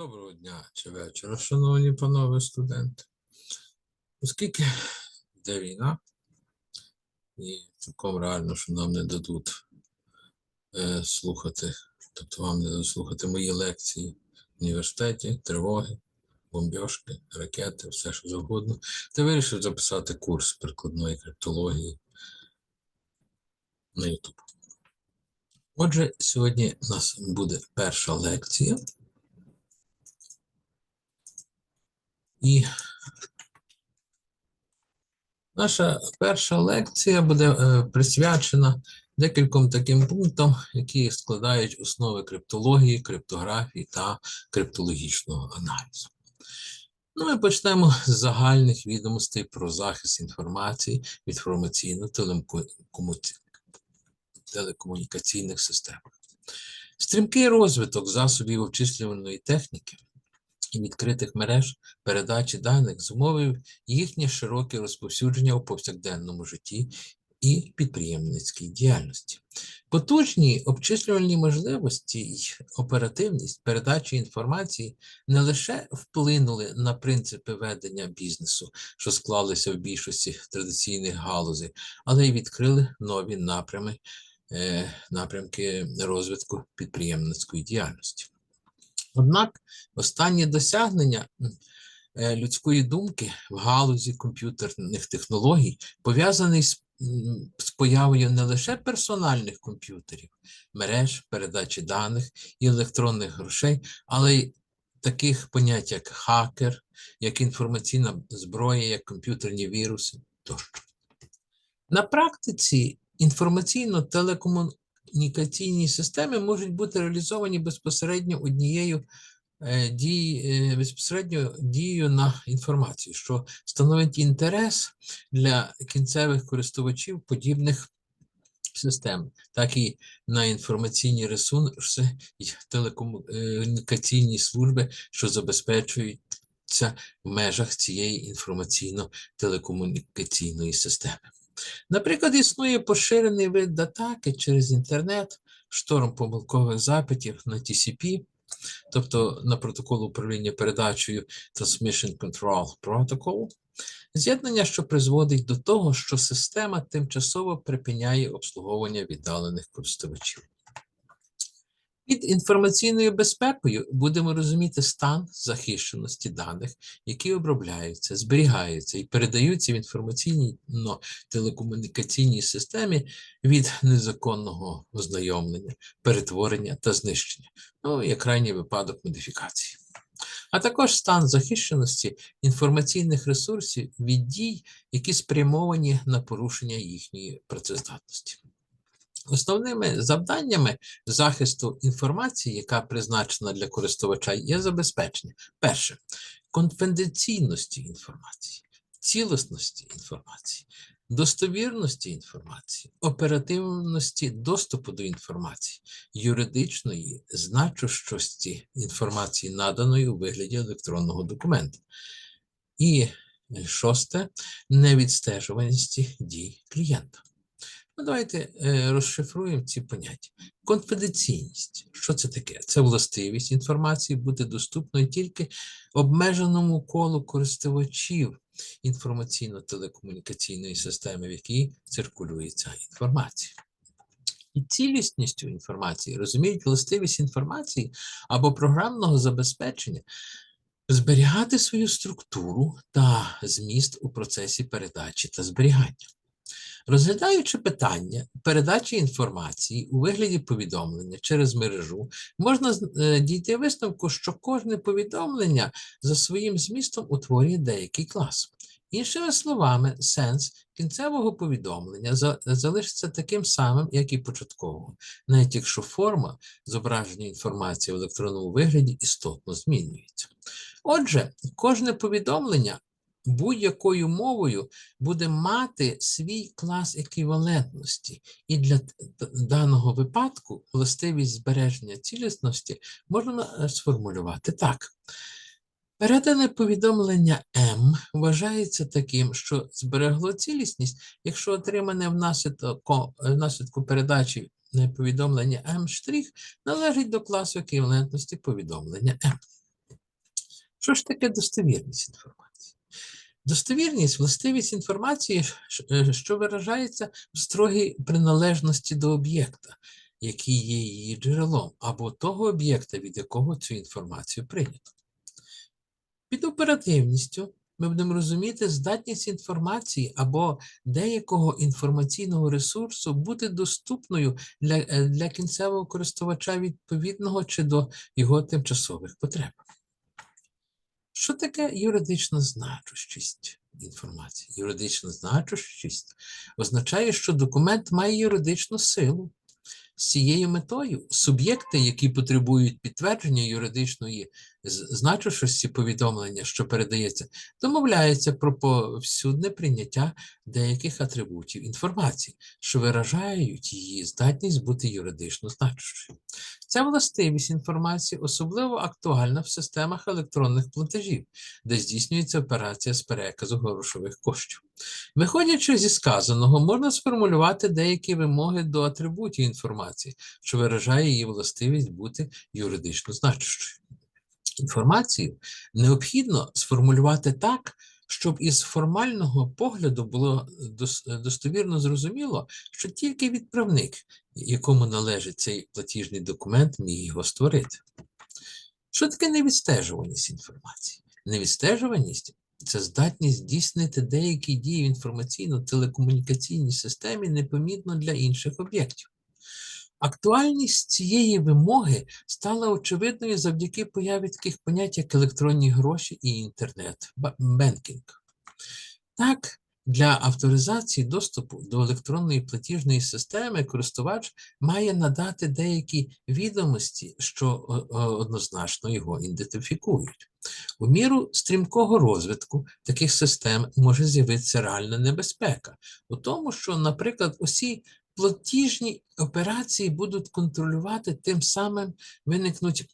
Доброго дня чи вечора, шановні панове студенти. Оскільки йде війна, і цілком реально, що нам не дадуть е, слухати, тобто вам не дадуть слухати мої лекції в університеті, тривоги, бомбьошки, ракети, все що завгодно, то вирішив записати курс прикладної криптології на YouTube. Отже, сьогодні у нас буде перша лекція. І наша перша лекція буде е, присвячена декільком таким пунктам, які складають основи криптології, криптографії та криптологічного аналізу. Ну, ми почнемо з загальних відомостей про захист інформації в інформаційно-телекомунікаційних системах. Стрімкий розвиток засобів обчислювальної техніки і відкритих мереж передачі даних зумовив їхнє широке розповсюдження у повсякденному житті і підприємницькій діяльності. Потужні обчислювальні можливості й оперативність передачі інформації не лише вплинули на принципи ведення бізнесу, що склалися в більшості традиційних галузей, але й відкрили нові напрями, е, напрямки розвитку підприємницької діяльності. Однак останні досягнення е, людської думки в галузі комп'ютерних технологій пов'язаний з, з появою не лише персональних комп'ютерів, мереж, передачі даних і електронних грошей, але й таких понять, як хакер, як інформаційна зброя, як комп'ютерні віруси тощо. На практиці інформаційно-телекомунікаційні системи можуть бути реалізовані безпосередньо однією е, дій, е, безпосередньо дією на інформацію, що становить інтерес для кінцевих користувачів подібних систем, так і на інформаційні ресурси і телекомунікаційні служби, що забезпечуються в межах цієї інформаційно-телекомунікаційної системи. Наприклад, існує поширений вид атаки через інтернет, шторм помилкових запитів на TCP, тобто на протокол управління передачею Transmission Control Protocol, з'єднання, що призводить до того, що система тимчасово припиняє обслуговування віддалених користувачів. Під інформаційною безпекою будемо розуміти стан захищеності даних, які обробляються, зберігаються і передаються в інформаційно-телекомунікаційній системі від незаконного ознайомлення, перетворення та знищення, ну як крайній випадок модифікації. А також стан захищеності інформаційних ресурсів від дій, які спрямовані на порушення їхньої працездатності. Основними завданнями захисту інформації, яка призначена для користувача, є забезпечення. Перше конфіденційності інформації, цілісності інформації, достовірності інформації, оперативності доступу до інформації, юридичної значущості інформації, наданої у вигляді електронного документа. І шосте невідстежуваності дій клієнта. Ну, давайте е, розшифруємо ці поняття. Конфіденційність. Що це таке? Це властивість інформації бути доступною тільки обмеженому колу користувачів інформаційно-телекомунікаційної системи, в якій циркулює ця інформація. І цілісністю інформації розуміють властивість інформації або програмного забезпечення зберігати свою структуру та зміст у процесі передачі та зберігання. Розглядаючи питання передачі інформації у вигляді повідомлення через мережу, можна е, дійти висновку, що кожне повідомлення за своїм змістом утворює деякий клас. Іншими словами, сенс кінцевого повідомлення залишиться таким самим, як і початкового, навіть якщо форма зображення інформації в електронному вигляді істотно змінюється. Отже, кожне повідомлення будь-якою мовою буде мати свій клас еквівалентності, і для даного випадку властивість збереження цілісності можна е, сформулювати так. Передане повідомлення М вважається таким, що зберегло цілісність, якщо отримане внаслідку, внаслідку передачі повідомлення М' належить до класу еквівалентності повідомлення М. Що ж таке достовірність інформації? Достовірність властивість інформації, е, що виражається в строгій приналежності до об'єкта, який є її джерелом, або того об'єкта, від якого цю інформацію прийнято. Під оперативністю ми будемо розуміти здатність інформації або деякого інформаційного ресурсу бути доступною для, е, для кінцевого користувача відповідного чи до його тимчасових потреб. Що таке юридична значущість інформації? Юридична значущість означає, що документ має юридичну силу. З цією метою суб'єкти, які потребують підтвердження юридичної з- значущості повідомлення, що передається, домовляються про повсюдне прийняття деяких атрибутів інформації, що виражають її здатність бути юридично значущою. Ця властивість інформації особливо актуальна в системах електронних платежів, де здійснюється операція з переказу грошових коштів. Виходячи зі сказаного, можна сформулювати деякі вимоги до атрибутів інформації, що виражає її властивість бути юридично значущою. Інформацію необхідно сформулювати так, щоб із формального погляду було достовірно зрозуміло, що тільки відправник, якому належить цей платіжний документ, міг його створити. Що таке невідстежуваність інформації? Невідстежуваність це здатність здійснити деякі дії в інформаційно-телекомунікаційній системі непомітно для інших об'єктів. Актуальність цієї вимоги стала очевидною завдяки появі таких понять, як електронні гроші і інтернет-бенкінг. Так, для авторизації доступу до електронної платіжної системи користувач має надати деякі відомості, що однозначно його ідентифікують. У міру стрімкого розвитку таких систем може з'явитися реальна небезпека у тому, що, наприклад, усі платіжні операції будуть контролювати, тим самим виникнуть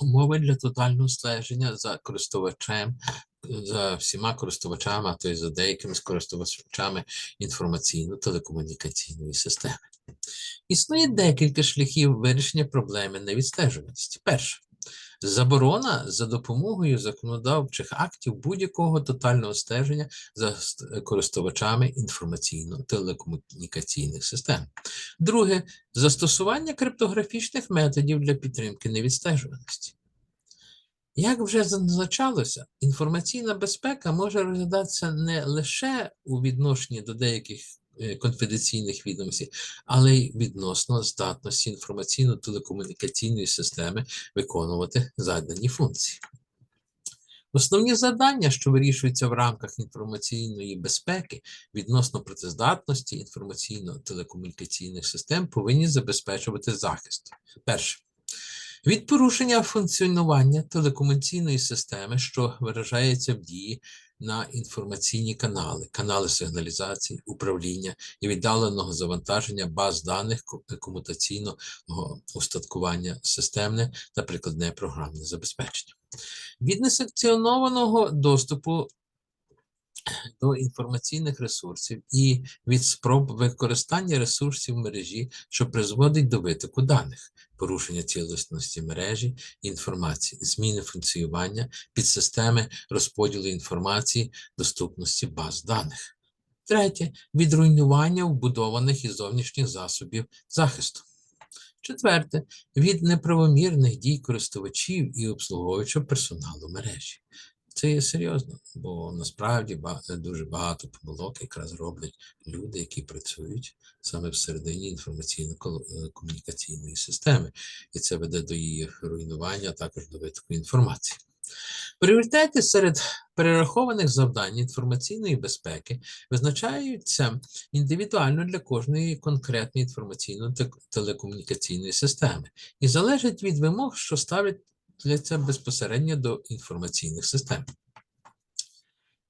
умови для тотального стеження за користувачем, за всіма користувачами, а то й за деякими користувачами інформаційно-телекомунікаційної системи. Існує декілька шляхів вирішення проблеми невідстежуваності. Перше. Заборона за допомогою законодавчих актів будь-якого тотального стеження за користувачами інформаційно-телекомунікаційних систем. Друге застосування криптографічних методів для підтримки невідстежуваності. Як вже зазначалося, інформаційна безпека може розглядатися не лише у відношенні до деяких конфіденційних відомостей, але й відносно здатності інформаційно-телекомунікаційної системи виконувати задані функції. Основні завдання, що вирішуються в рамках інформаційної безпеки відносно працездатності інформаційно-телекомунікаційних систем, повинні забезпечувати захист. Перше. Від порушення функціонування телекомунікаційної системи, що виражається в дії на інформаційні канали, канали сигналізації, управління і віддаленого завантаження баз даних комутаційного устаткування системне та прикладне програмне забезпечення. Від несанкціонованого доступу до інформаційних ресурсів і від спроб використання ресурсів мережі, що призводить до витоку даних, порушення цілісності мережі інформації, зміни функціонування підсистеми розподілу інформації, доступності баз даних. Третє від руйнування вбудованих і зовнішніх засобів захисту. Четверте від неправомірних дій користувачів і обслуговуючого персоналу мережі. Це є серйозно, бо насправді дуже багато помилок якраз роблять люди, які працюють саме всередині інформаційно-комунікаційної системи, і це веде до її руйнування, а також до витоку інформації. Пріоритети серед перерахованих завдань інформаційної безпеки визначаються індивідуально для кожної конкретної інформаційно-телекомунікаційної системи і залежать від вимог, що ставлять ставляться безпосередньо до інформаційних систем.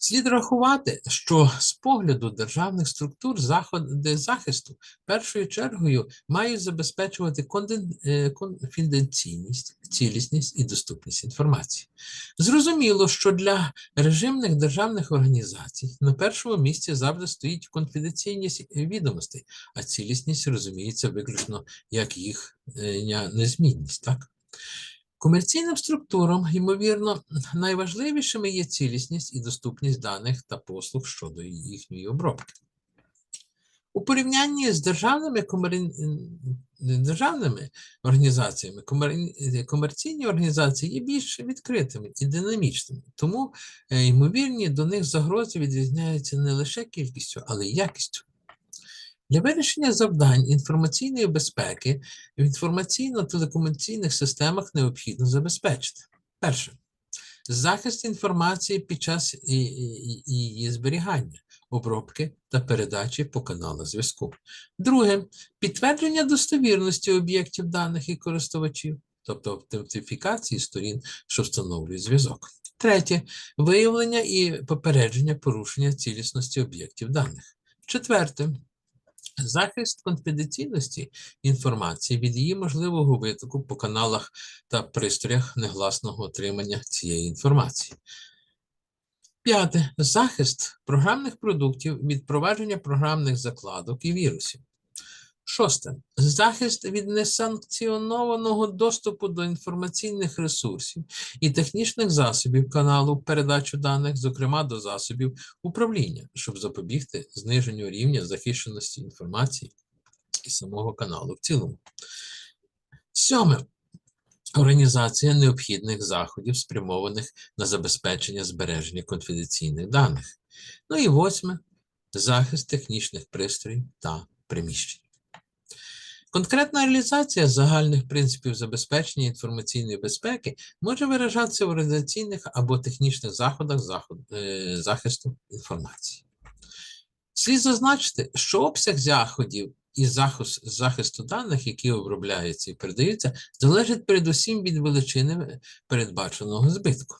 Слід рахувати, що з погляду державних структур заходи захисту першою чергою мають забезпечувати е, конфіденційність, цілісність і доступність інформації. Зрозуміло, що для режимних державних організацій на першому місці завжди стоїть конфіденційність відомостей, а цілісність розуміється виключно як їх е, незмінність. Так? Комерційним структурам, ймовірно, найважливішими є цілісність і доступність даних та послуг щодо їхньої обробки. У порівнянні з державними, комер- державними організаціями, комер- комерційні організації є більш відкритими і динамічними, тому е, ймовірні до них загрози відрізняються не лише кількістю, але й якістю. Для вирішення завдань інформаційної безпеки в інформаційно-телекомунікаційних системах необхідно забезпечити. Перше. Захист інформації під час її зберігання, обробки та передачі по каналах зв'язку. Друге. Підтвердження достовірності об'єктів даних і користувачів, тобто автентифікації сторін, що встановлюють зв'язок. Третє. Виявлення і попередження порушення цілісності об'єктів даних. Четверте. Захист конфіденційності інформації від її можливого витоку по каналах та пристроях негласного отримання цієї інформації. П'яте. Захист програмних продуктів від провадження програмних закладок і вірусів. Шосте. Захист від несанкціонованого доступу до інформаційних ресурсів і технічних засобів каналу передачу даних, зокрема до засобів управління, щоб запобігти зниженню рівня захищеності інформації і самого каналу в цілому. Сьоме. Організація необхідних заходів, спрямованих на забезпечення збереження конфіденційних даних. Ну і восьме захист технічних пристроїв та приміщень. Конкретна реалізація загальних принципів забезпечення інформаційної безпеки може виражатися в організаційних або технічних заходах е, захисту інформації. Слід зазначити, що обсяг заходів і захис- захисту даних, які обробляються і передаються, залежить передусім від величини передбаченого збитку.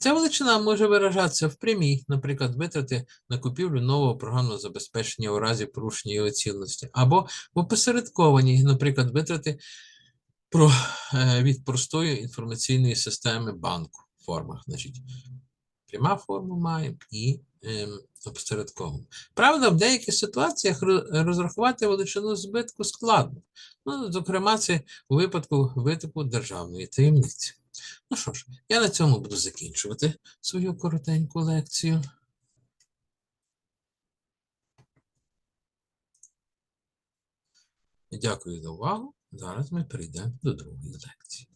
Ця величина може виражатися в прямій, наприклад, витрати на купівлю нового програмного забезпечення у разі порушення його цінності, або в опосередкованій, наприклад, витрати про, е, від простої інформаційної системи банку в формах. Значить, пряма форма має і ем, опосередкована. Правда, в деяких ситуаціях розрахувати величину збитку складно. Ну, зокрема, це у випадку витоку державної таємниці. Ну що ж, я на цьому буду закінчувати свою коротеньку лекцію. Дякую за увагу. Зараз ми перейдемо до другої лекції.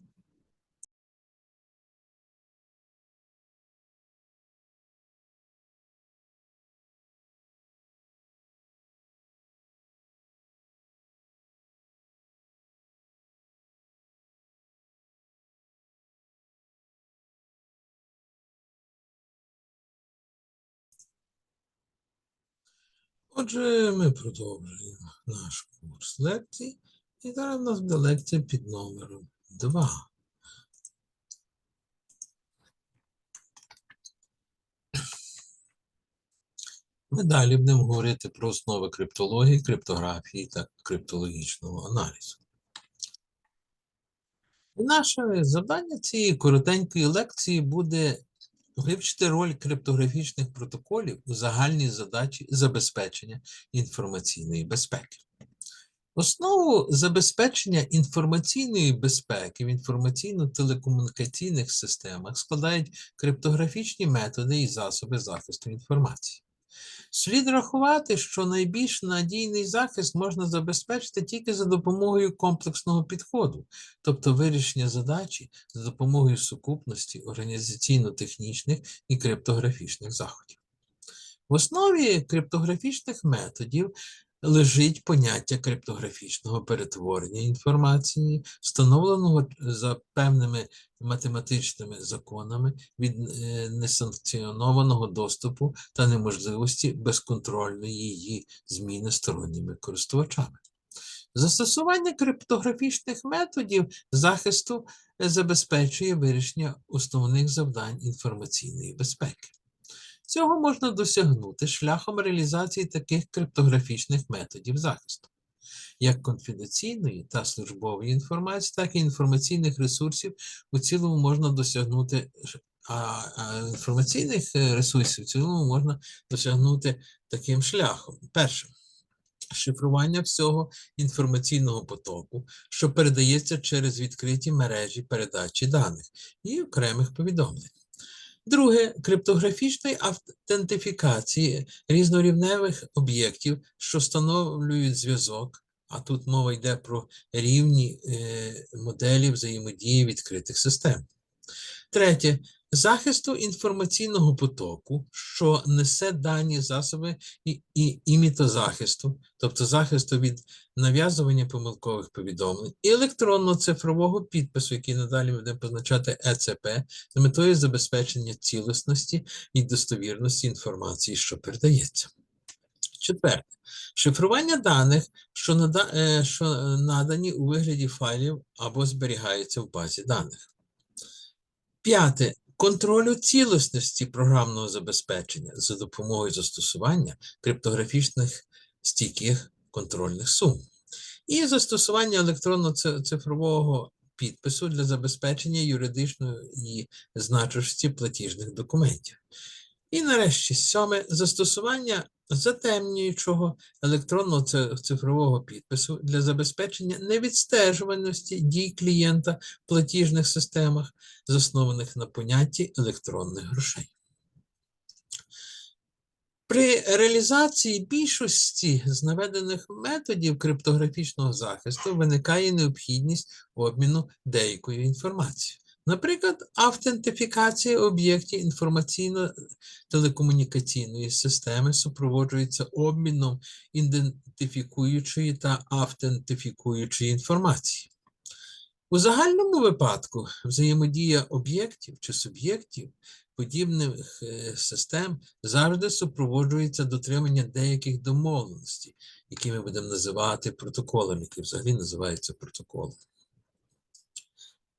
Отже, ми продовжуємо наш курс лекцій. І зараз у нас буде лекція під номером 2. Ми далі будемо говорити про основи криптології, криптографії та криптологічного аналізу. І наше завдання цієї коротенької лекції буде вивчити роль криптографічних протоколів у загальній задачі забезпечення інформаційної безпеки. Основу забезпечення інформаційної безпеки в інформаційно-телекомунікаційних системах складають криптографічні методи і засоби захисту інформації. Слід рахувати, що найбільш надійний захист можна забезпечити тільки за допомогою комплексного підходу, тобто вирішення задачі за допомогою сукупності організаційно-технічних і криптографічних заходів. В основі криптографічних методів лежить поняття криптографічного перетворення інформації, встановленого за певними математичними законами від е, несанкціонованого доступу та неможливості безконтрольної її зміни сторонніми користувачами. Застосування криптографічних методів захисту е, забезпечує вирішення основних завдань інформаційної безпеки. Цього можна досягнути шляхом реалізації таких криптографічних методів захисту, як конфіденційної та службової інформації, так і інформаційних ресурсів у цілому можна досягнути, а, інформаційних е, ресурсів в цілому можна досягнути таким шляхом. Перше, шифрування всього інформаційного потоку, що передається через відкриті мережі передачі даних і окремих повідомлень. Друге криптографічної автентифікації різнорівневих об'єктів, що встановлюють зв'язок. А тут мова йде про рівні е, моделі взаємодії відкритих систем. Третє захисту інформаційного потоку, що несе дані засоби і, і імітозахисту, тобто захисту від нав'язування помилкових повідомлень, і електронно-цифрового підпису, який надалі буде позначати ЕЦП, з метою забезпечення цілісності і достовірності інформації, що передається. Четверте. Шифрування даних, що, нада, е, що надані у вигляді файлів або зберігаються в базі даних. П'яте. Контролю цілісності програмного забезпечення за допомогою застосування криптографічних стійких контрольних сум. І застосування електронно-цифрового підпису для забезпечення юридичної значущості платіжних документів. І нарешті сьоме застосування затемнюючого електронного цифрового підпису для забезпечення невідстежуваності дій клієнта в платіжних системах, заснованих на понятті електронних грошей. При реалізації більшості з наведених методів криптографічного захисту виникає необхідність обміну деякою інформацією. Наприклад, автентифікація об'єктів інформаційно-телекомунікаційної системи супроводжується обміном ідентифікуючої та автентифікуючої інформації. У загальному випадку взаємодія об'єктів чи суб'єктів подібних е, систем завжди супроводжується дотриманням деяких домовленостей, які ми будемо називати протоколами, які взагалі називаються протоколом.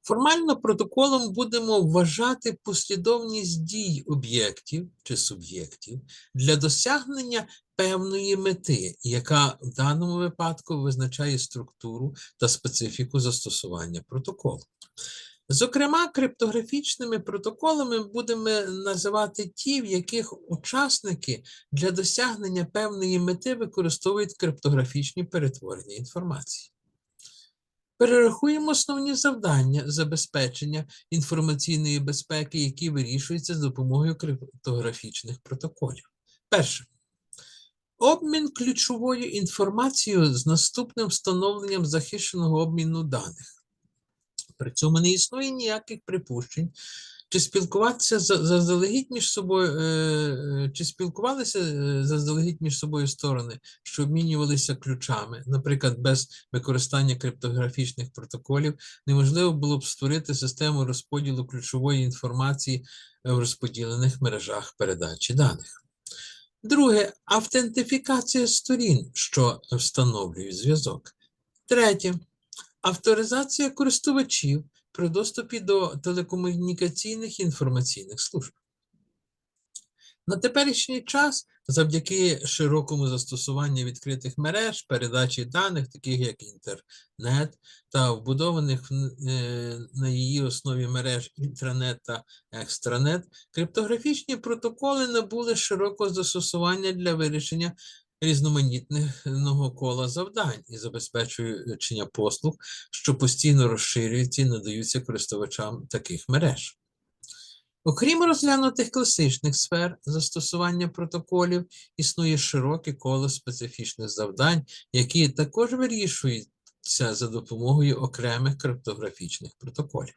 Формально протоколом будемо вважати послідовність дій об'єктів чи суб'єктів для досягнення певної мети, яка в даному випадку визначає структуру та специфіку застосування протоколу. Зокрема, криптографічними протоколами будемо називати ті, в яких учасники для досягнення певної мети використовують криптографічні перетворення інформації. Перерахуємо основні завдання забезпечення інформаційної безпеки, які вирішуються з допомогою криптографічних протоколів. Перше. Обмін ключовою інформацією з наступним встановленням захищеного обміну даних. При цьому не існує ніяких припущень, чи спілкуватися заздалегідь між собою, е, е, чи спілкувалися е, заздалегідь між собою сторони, що обмінювалися ключами, наприклад, без використання криптографічних протоколів, неможливо було б створити систему розподілу ключової інформації в розподілених мережах передачі даних. Друге автентифікація сторін, що встановлюють зв'язок. Третє авторизація користувачів при доступі до телекомунікаційних інформаційних служб. На теперішній час, завдяки широкому застосуванню відкритих мереж, передачі даних, таких як інтернет, та вбудованих е, на її основі мереж інтранет та екстранет, криптографічні протоколи набули широкого застосування для вирішення різноманітного кола завдань і забезпечення послуг, що постійно розширюються і надаються користувачам таких мереж. Окрім розглянутих класичних сфер застосування протоколів, існує широке коло специфічних завдань, які також вирішуються за допомогою окремих криптографічних протоколів.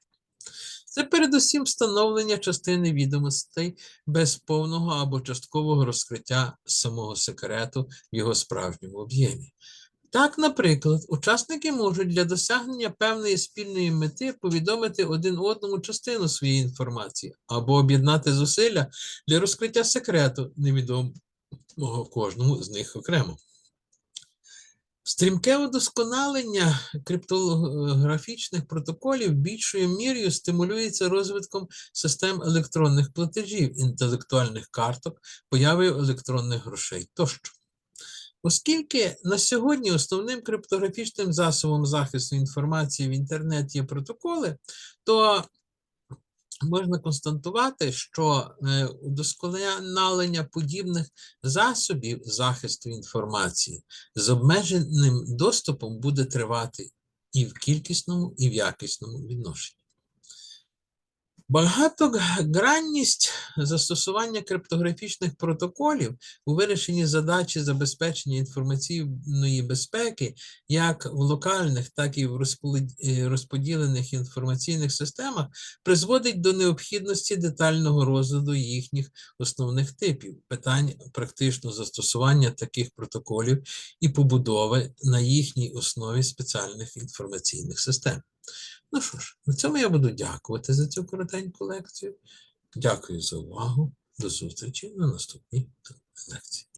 Це передусім встановлення частини відомостей без повного або часткового розкриття самого секрету в його справжньому об'ємі. Так, наприклад, учасники можуть для досягнення певної спільної мети повідомити один одному частину своєї інформації або об'єднати зусилля для розкриття секрету, невідомого кожному з них окремо. Стрімке удосконалення криптографічних протоколів більшою мірою стимулюється розвитком систем електронних платежів, інтелектуальних карток, появою електронних грошей тощо. Оскільки на сьогодні основним криптографічним засобом захисту інформації в інтернеті є протоколи, то можна констатувати, що е, удосконалення подібних засобів захисту інформації з обмеженим доступом буде тривати і в кількісному, і в якісному відношенні. Багатогранність застосування криптографічних протоколів у вирішенні задачі забезпечення інформаційної безпеки як в локальних, так і в е, розподілених інформаційних системах призводить до необхідності детального розгляду їхніх основних типів, питань практичного застосування таких протоколів і побудови на їхній основі спеціальних інформаційних систем. Ну що ж, на цьому я буду дякувати за цю коротеньку лекцію. Дякую за увагу. До зустрічі на наступній лекції.